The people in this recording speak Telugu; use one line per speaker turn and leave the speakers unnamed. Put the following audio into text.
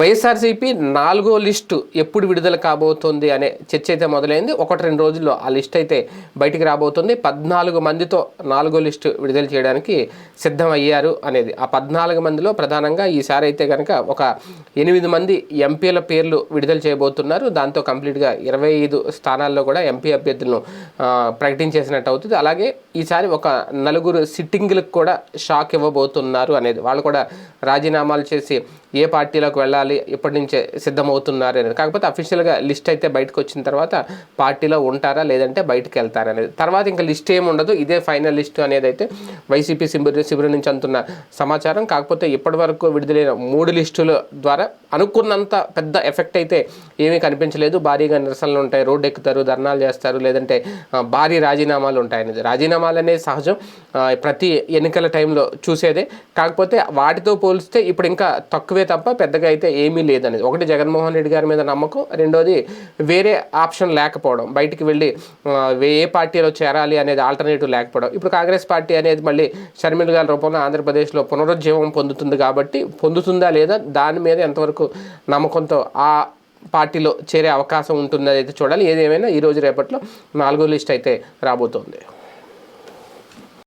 వైఎస్ఆర్సీపీ నాలుగో లిస్టు ఎప్పుడు విడుదల కాబోతుంది అనే చర్చ అయితే మొదలైంది. ఒకటి రెండు రోజుల్లో ఆ లిస్ట్ అయితే బయటికి రాబోతుంది. పద్నాలుగు మందితో నాలుగో లిస్టు విడుదల చేయడానికి సిద్ధం అయ్యారు అనేది. ఆ పద్నాలుగు మందిలో ప్రధానంగా ఈసారి అయితే కనుక ఒక ఎనిమిది మంది ఎంపీల పేర్లు విడుదల చేయబోతున్నారు. దాంతో కంప్లీట్గా ఇరవై ఐదు స్థానాల్లో కూడా ఎంపీ అభ్యర్థులను ప్రకటించేసినట్టు అవుతుంది. అలాగే ఈసారి ఒక నలుగురు సిట్టింగ్లకు కూడా షాక్ ఇవ్వబోతున్నారు అనేది. వాళ్ళు కూడా రాజీనామాలు చేసి ఏ పార్టీలోకి వెళ్ళాలి ఎప్పటి నుంచే సిద్ధమవుతున్నారు అనేది. కాకపోతే అఫీషియల్గా లిస్ట్ అయితే బయటకు వచ్చిన తర్వాత పార్టీలో ఉంటారా లేదంటే బయటకు వెళ్తారా అనేది. తర్వాత ఇంకా లిస్ట్ ఏమి ఉండదు ఇదే ఫైనల్ లిస్ట్ అనేది అయితే వైసీపీ శిబిర శిబిరం నుంచి అందుతున్న సమాచారం. కాకపోతే ఇప్పటి వరకు విడుదలైన మూడు లిస్టుల ద్వారా అనుకున్నంత పెద్ద ఎఫెక్ట్ అయితే ఏమీ కనిపించలేదు. భారీగా నిరసనలు ఉంటాయి. రోడ్డు ఎక్కుతారు ధర్నాలు చేస్తారు లేదంటే భారీ రాజీనామాలు ఉంటాయి అనేది. రాజీనామాలు అనేది సహజం. ప్రతి ఎన్నికల టైంలో చూసేదే. కాకపోతే వాటితో పోలిస్తే ఇప్పుడు ఇంకా తక్కువే తప్ప పెద్దగా అయితే ఏమీ లేదనేది. ఒకటి జగన్మోహన్ రెడ్డి గారి మీద నమ్మకం రెండోది వేరే ఆప్షన్ లేకపోవడం బయటికి వెళ్ళి ఏ పార్టీలో చేరాలి అనేది ఆల్టర్నేటివ్ లేకపోవడం. ఇప్పుడు కాంగ్రెస్ పార్టీ అనేది మళ్ళీ షర్మిల గారి రూపంలో ఆంధ్రప్రదేశ్లో పునరుజ్జీవం పొందుతుంది కాబట్టి పొందుతుందా లేదా దాని మీద ఎంతవరకు నమ్మకంతో ఆ పార్టీలో చేరే అవకాశం ఉంటుందని అయితే చూడాలి. ఏదేమైనా ఈ రోజు రేపట్లో నాలుగో లిస్ట్ అయితే రాబోతోంది.